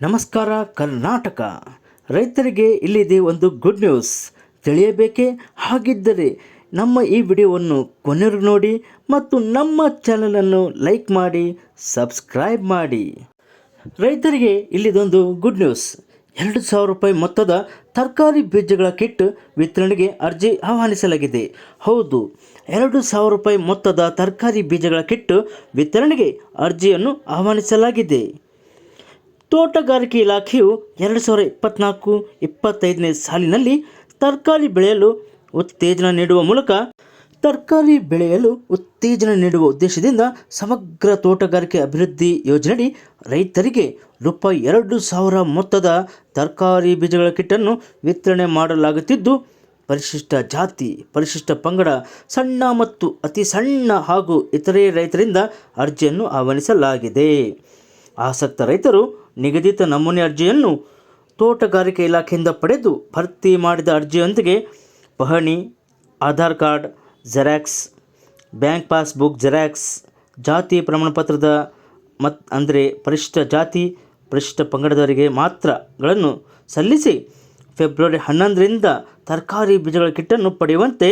ನಮಸ್ಕಾರ, ಕರ್ನಾಟಕ. ರೈತರಿಗೆ ಇಲ್ಲಿದೆ ಒಂದು ಗುಡ್ ನ್ಯೂಸ್ ತಿಳಿಯಬೇಕೇ? ಹಾಗಿದ್ದರೆ ನಮ್ಮ ಈ ವಿಡಿಯೋವನ್ನು ಕೊನೆವರೆಗೂ ನೋಡಿ ಮತ್ತು ನಮ್ಮ ಚಾನಲನ್ನು ಲೈಕ್ ಮಾಡಿ, ಸಬ್ಸ್ಕ್ರೈಬ್ ಮಾಡಿ. ರೈತರಿಗೆ ಇಲ್ಲಿದೊಂದು ಗುಡ್ ನ್ಯೂಸ್ ಎರಡು ಸಾವಿರ ರೂಪಾಯಿ ಮೊತ್ತದ ತರಕಾರಿ ಬೀಜಗಳ ಕಿಟ್ ವಿತರಣೆಗೆ ಅರ್ಜಿ ಆಹ್ವಾನಿಸಲಾಗಿದೆ. ಹೌದು, ಎರಡು ಸಾವಿರ ರೂಪಾಯಿ ಮೊತ್ತದ ತರಕಾರಿ ಬೀಜಗಳ ಕಿಟ್ ವಿತರಣೆಗೆ ಅರ್ಜಿಯನ್ನು ಆಹ್ವಾನಿಸಲಾಗಿದೆ. ತೋಟಗಾರಿಕೆ ಇಲಾಖೆಯು ಎರಡು ಸಾವಿರ ಇಪ್ಪತ್ನಾಲ್ಕು ಇಪ್ಪತ್ತೈದನೇ ಸಾಲಿನಲ್ಲಿ ತರಕಾರಿ ಬೆಳೆಯಲು ಉತ್ತೇಜನ ನೀಡುವ ಮೂಲಕ ತರಕಾರಿ ಬೆಳೆಯಲು ಉತ್ತೇಜನ ನೀಡುವ ಉದ್ದೇಶದಿಂದ ಸಮಗ್ರ ತೋಟಗಾರಿಕೆ ಅಭಿವೃದ್ಧಿ ಯೋಜನೆಯಡಿ ರೈತರಿಗೆ ರೂಪಾಯಿ ಎರಡು ಸಾವಿರ ಮೊತ್ತದ ತರಕಾರಿ ಬೀಜಗಳ ಕಿಟ್ಟನ್ನು ವಿತರಣೆ ಮಾಡಲಾಗುತ್ತಿದ್ದು, ಪರಿಶಿಷ್ಟ ಜಾತಿ, ಪರಿಶಿಷ್ಟ ಪಂಗಡ, ಸಣ್ಣ ಮತ್ತು ಅತಿ ಸಣ್ಣ ಹಾಗೂ ಇತರೆ ರೈತರಿಂದ ಅರ್ಜಿಯನ್ನು ಆಹ್ವಾನಿಸಲಾಗಿದೆ. ಆಸಕ್ತ ರೈತರು ನಿಗದಿತ ನಮೂನೆ ಅರ್ಜಿಯನ್ನು ತೋಟಗಾರಿಕೆ ಇಲಾಖೆಯಿಂದ ಪಡೆದು ಭರ್ತಿ ಮಾಡಿದ ಅರ್ಜಿಯೊಂದಿಗೆ ಪಹಣಿ, Aadhaar card, xerox, bank passbook xerox, ಜಾತಿ ಪ್ರಮಾಣಪತ್ರದ ಮತ್, ಅಂದರೆ ಪರಿಶಿಷ್ಟ ಜಾತಿ ಪರಿಶಿಷ್ಟ ಪಂಗಡದವರಿಗೆ ಮಾತ್ರಗಳನ್ನು ಸಲ್ಲಿಸಿ ಫೆಬ್ರವರಿ ಹನ್ನೊಂದರಿಂದ ತರಕಾರಿ ಬೀಜಗಳ ಕಿಟ್ಟನ್ನು ಪಡೆಯುವಂತೆ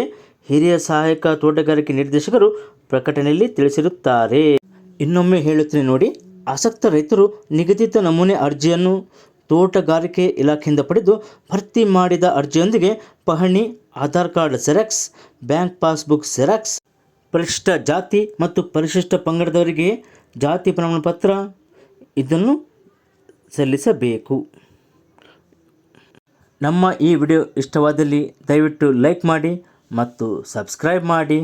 ಹಿರಿಯ ಸಹಾಯಕ ತೋಟಗಾರಿಕೆ ನಿರ್ದೇಶಕರು ಪ್ರಕಟಣೆಯಲ್ಲಿ ತಿಳಿಸಿರುತ್ತಾರೆ. ಇನ್ನೊಮ್ಮೆ ಹೇಳುತ್ತೇನೆ ನೋಡಿ. ಆಸಕ್ತ ರೈತರು ನಿಗದಿತ ನಮೂನೆ ಅರ್ಜಿಯನ್ನು ತೋಟಗಾರಿಕೆ ಇಲಾಖೆಯಿಂದ ಪಡೆದು ಭರ್ತಿ ಮಾಡಿದ ಅರ್ಜಿಯೊಂದಿಗೆ ಪಹಣಿ, Aadhaar card xerox bank passbook xerox ಪರಿಶಿಷ್ಟ ಜಾತಿ ಮತ್ತು ಪರಿಶಿಷ್ಟ ಪಂಗಡದವರಿಗೆ ಜಾತಿ ಪ್ರಮಾಣಪತ್ರ ಇದನ್ನು ಸಲ್ಲಿಸಬೇಕು. ನಮ್ಮ ಈ ವಿಡಿಯೋ ಇಷ್ಟವಾದಲ್ಲಿ ದಯವಿಟ್ಟು ಲೈಕ್ ಮಾಡಿ ಮತ್ತು ಸಬ್ಸ್ಕ್ರೈಬ್ ಮಾಡಿ.